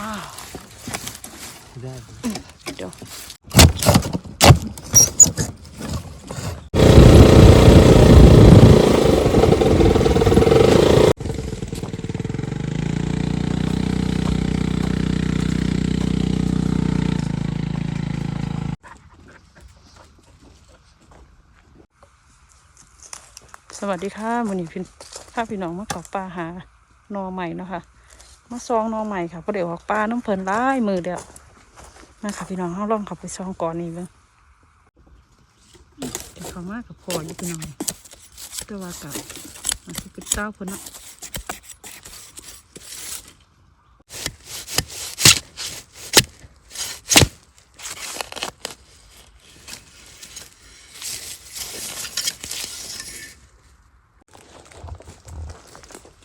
ว้าวได้เดี๋ยวสวัสดีค่ะวันนี้พี่พาพี่น้องมากับปลาหาหนอใหม่นะคะ มาซองนอใหม่ค่ะเพราะเดี๋ยวออกปลาน้ำเพลินร้ายมือเดียวนะคะพี่น้องเขาลองขับไปซองก่อนนี่เบ้างเดี๋ยวเขามากกับพออยู่พี่น้องแต่ว่ากับอาจจะเป็นเต้าคนนะ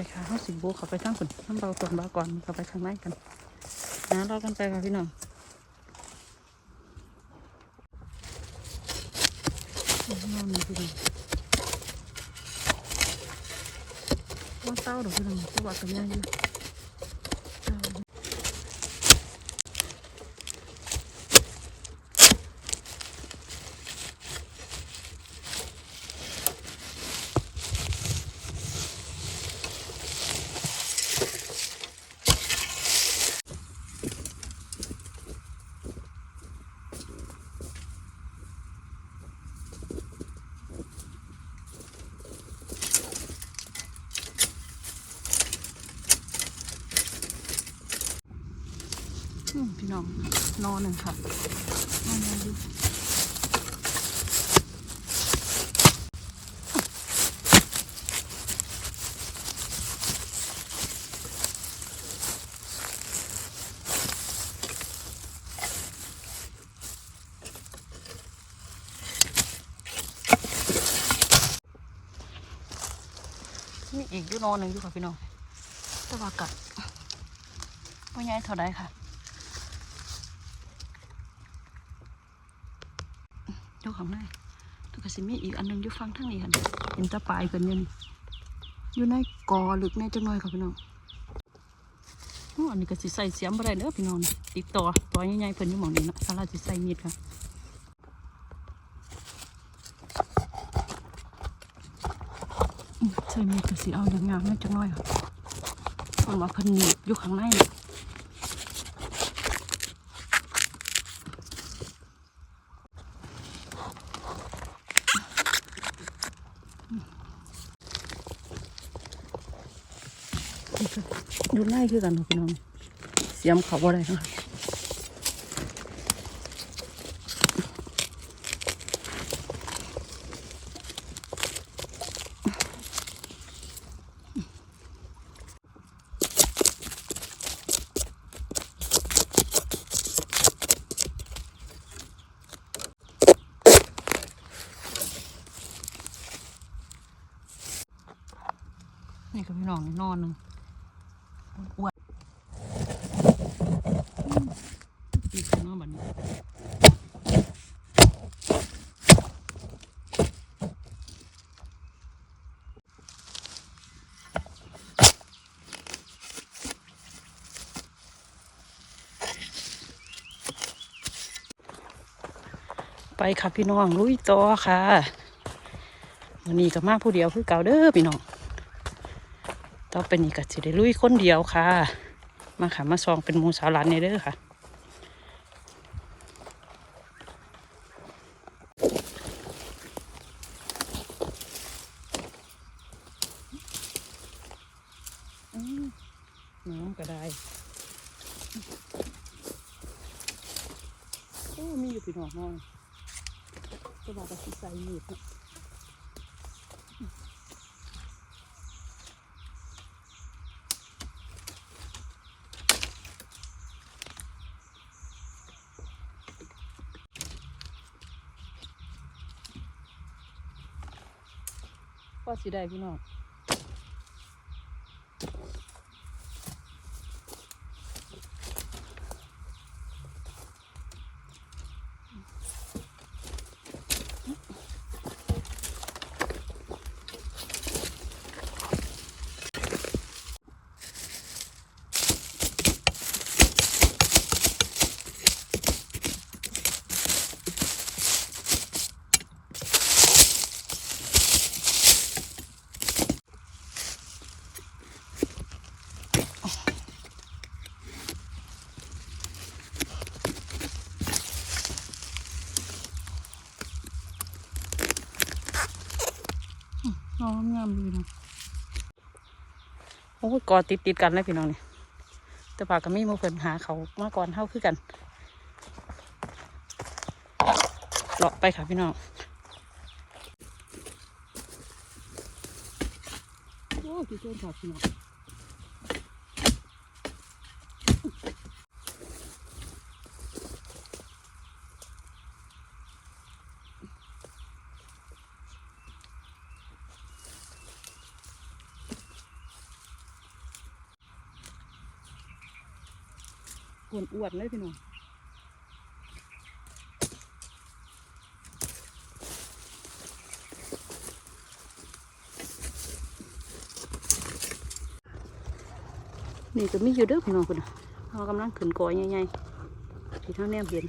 ไปค่ะเขาสิบโบเขาไปทั้งฝนน้ำเบาตนบาก่อนเขาไปทางไหนกันนะรอกันไปค่ะพี่น้องนอนพี่น้องว่าเต้าดอพี่น้องสวัสดิ์กันยังอยู่ น้องนอนหนึ่งค่ะนอนอยู่มีอีกอยู่นอนหนึ่งอยู่ค่ะพี่น้องแต่ว่ากัดไม่ใหญ่เท่าใดค่ะ เจ้าของนายตัวกสิมีอีกอันนึงอยู่ฟังทางนี้ค่ะเห็นตะปลายเป็นยังอยู่ในกอหลึกในจังหน่อยค่ะพี่น้องอันนี้ก็สิใส่เสียมบ่ได้เด้อพี่น้องติดต่อตัวใหญ่ๆเพิ่นอยู่หม่องนี้เนาะถ้าเราสิใส่มีดค่ะใส่มีดก็สิเอาอย่างงามในจังหน่อยค่ะเพิ่นว่าเพิ่นหนีบอยู่ข้างใน น่ะอยู่ไล่คือกันเนพี่น้อง เสียมเขาบ่ได้ค่ะนี่กับพี่น้องนี่นอนหนึ่ง อ้วนอีกข้นอกแบบนี้ไปค่ะพี่น้องลุยต่อค่ะวันนี้ก็มาผู้เดียวคือเก่าเด้อพี่น้อง ต่อไปนี้ก็สิได้ลุยคนเดียวค่ะ มาค่ะ มาซองเป็นมูสาวหลานในเด้อค่ะ น้ำก็ได้โอ้มีอยู่พี่น้องน้องก็บอกว่าสิใส่มีดนะ สิได้พี่น้อง งามๆดีเนาะโอ้ยกอติดติดๆกันเลยพี่น้องนี่แต่ปากก็มีหมูเพิ่นหาเขามาก่อนเท่าคือกันเลาะไปค่ะพี่น้องโอ้พี่เจ้าค่ะพี่น้อง อวนอ้วนเลยพี่น้องนี่ก็มีอยู่เด้อพี่น้องคุณเรากำลังขึ้นกอยใหญ่ๆที่ทางแนมเห็น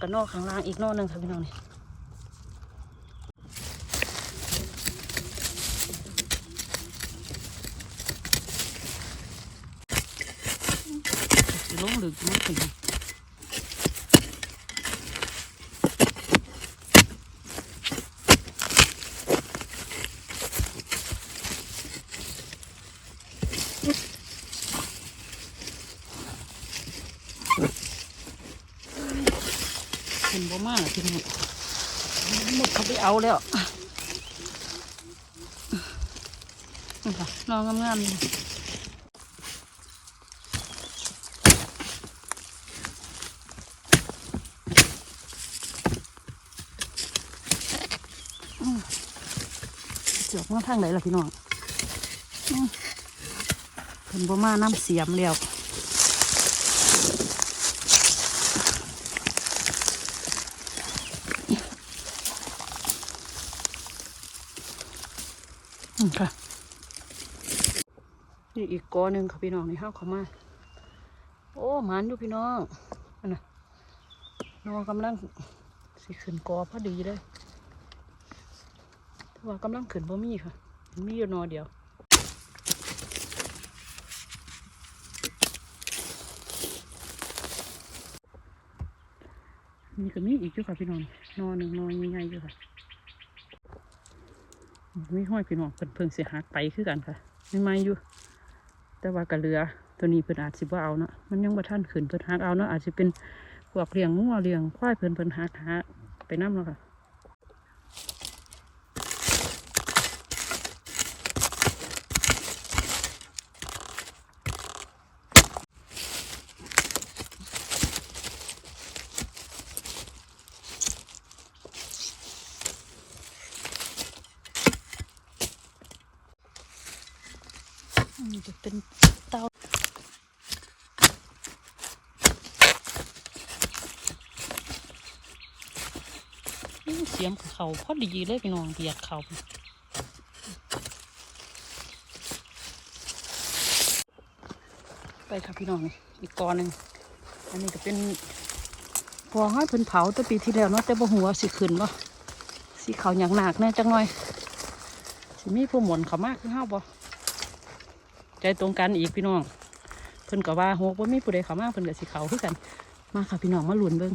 กันนอกข้างล่างอีกนอกหนึ่งค่ะพี่น้องนี่ ถึกมากพี่น้องเห็นบ่มากพี่น้องหมดเขาไปเอาแล้วนี่ค่ะนองงามๆ เสือกมาทางไหนล่ะพี่น้องเพิ่นบ่มาน้ำเสียมแล้วค่ะนี่อีกกอหนึ่งค่ะพี่น้องในห้าวเขามา โอ้หมันอยู่พี่น้องอันน่ะน้องกำลังสิขึ้นกอพอดีเลย ว่ากำลังขึ้นบ่มีค่ะ มีอยู่นอเดียวมีก็มีอีกอยู่ค่ะพี่น้องนอนหนึ่งนอใหญ่ๆอยู่ค่ะมีห้อยพี่น้องเพิ่นเพิ่งสิหักไปคือกันค่ะไม่ไม่อยู่ แต่ว่ากระเรือตัวนี้เพิ่นอาจสิบ่เอาเนาะมันยังบ่ทันขึ้นเพิ่นหักเอาเนาะอาจสิเป็นพวกเลี้ยงงัวเลี้ยงควายเพิ่นเพิ่นหักหาไปน้ำแล้วค่ะ อั นนี้จะเป็นเตาอู้เสียมเขาพอดีเลยพี่น้องเบียดเขาไปค่ะพี่น้องนี่อีกกอนหนึ่งอันนี้ก็เป็นพอให้เพิ่นเผาตั้งปีที่แล้วเนาะแต่บ่หัวสิขึ้นบ่สีเขาวอย่างหนักแน่จังหน่อยสิมีผู้หมุนเขามากคือเฮาบ่ ใจตรงกันอีกพี่น้อง เพิ่นก็ว่าโหว่ามีผู้ใดเขามาเพิ่นก็สิเขาคือกัน มาค่ะพี่น้องมาหลุนเบิ่ง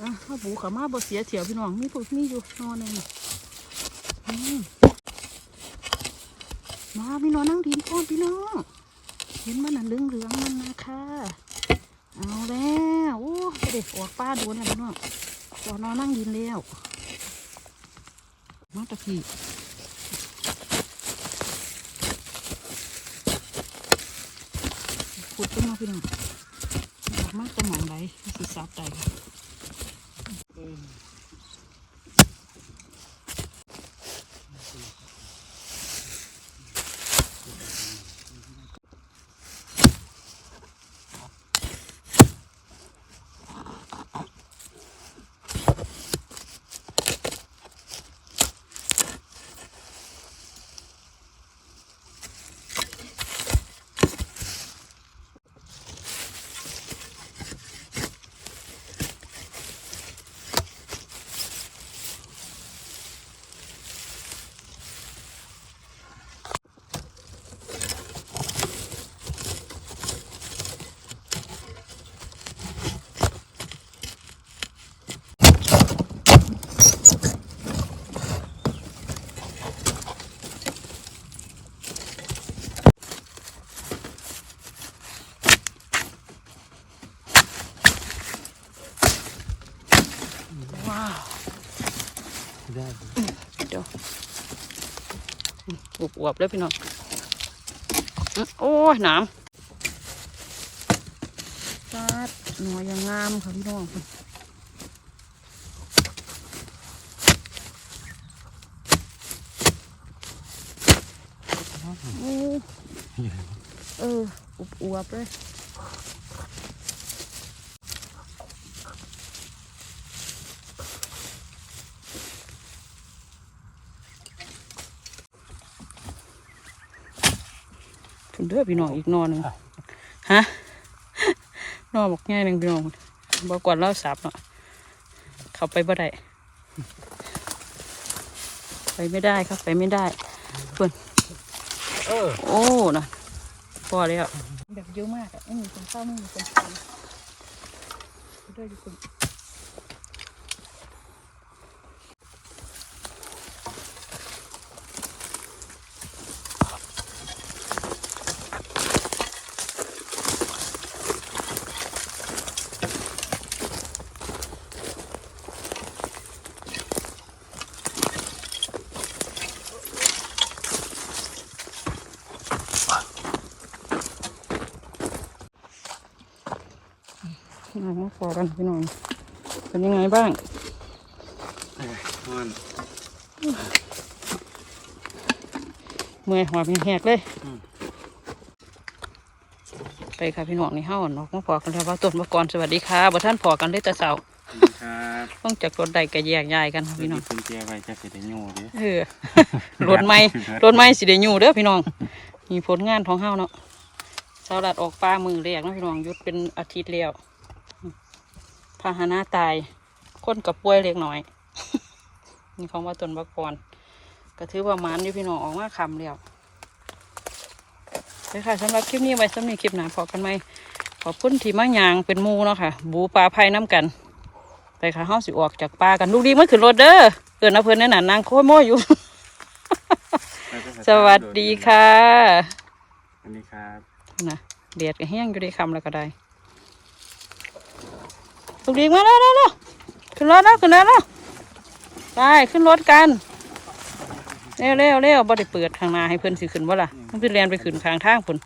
อะข้าบูเขามาบ่เสียเถียวพี่น้องมีผู้มีอยู่นอนหนึงมาพี่น้องนั่งดินก่อนพี่น้องเห็นมันน่ะเหลืองเหลืองมันนะค่ะเอาแล้วโอ้เด็กออกป้าโดนแล้วพี่น้องขอนอนนั่งดินแล้วมาตะพี่ ขุดขึ้นมาพี่น้องออกมาจะหมองไหลสีซับใจ วบเลยพี่น้องโอ้ยหน้ำปาดหน่อยยังงามค่ะพี่น้องเอออุบอวบๆเลย เด้อพี่น้องอีกนอนหนึ่งฮะนอนบอกง่ายหนึ่งพี่น้องบอกก่อนเล่าสับเนาะเข้าไปบ่ได้ไปไม่ได้ครับไปไม่ได้เพื่อนเออโอ้นะพอแล้วแบบเยอะมากอะไม่มีคนเข้าไม่มีคนเข้าเด้ออยู่คุณมา มาพอกันพี่น้องเป็นยังไงบ้างมันเมื่อยหัวเป็นแหกเลย ไปค่ะพี่น้องในห้าวนอกมาพอกันแล้วว่าต้นมะกรสวัสดีค่ะบ่ท่านพอกันเลยแต่เสาครับต้องจากรถใดก็แยกย้ายกันค่ะพี่น้องคุณแจไว้จะเสร็จได้โย่ดิเออรถไม่รถไม่สิได้อยู่เด้อพี่น้อง มีผลงานของเฮาเนาะสาวรัดออกปลามือแรกเนาะพี่น้องหยุดเป็นอาทิตย์แล้ว พาหนะตายคนกับป่วยเล็กน้อย นี่ของว่าต้นบักกรก็ถือว่าหมันอยู่พี่น้องออกมาคำแล้วไปค่ะสำหรับคลิปนี้ไว้สำหรับคลิปหนาพอกันไหมขอบคุณที่มายางเป็นหมูเนาะค่ะ บูปลาไผ่น้ำกันไปค่ะเฮาสิออกจากป่ากันลูกดีมันขึ้นรถเด้อเกิดนะเพิ่นนั่นน่ะนางโค้ยโม่อยู่ สวัสดีค่ะ สวัสดีครับนะเดียดก็แห้งอยู่ในคำแล้วก็ได้ ลูกดีมาแล้วแล้วขึ้นรถแล้วขึ้นแล้วแล้วไปขึ้นรถกันเร็วเร็วเร็วบ่ได้เปิดทางนาให้เพื่อนสิขึ้นบ่ล่ะมันไปเรียนไปขึ้นทางทางพุ่น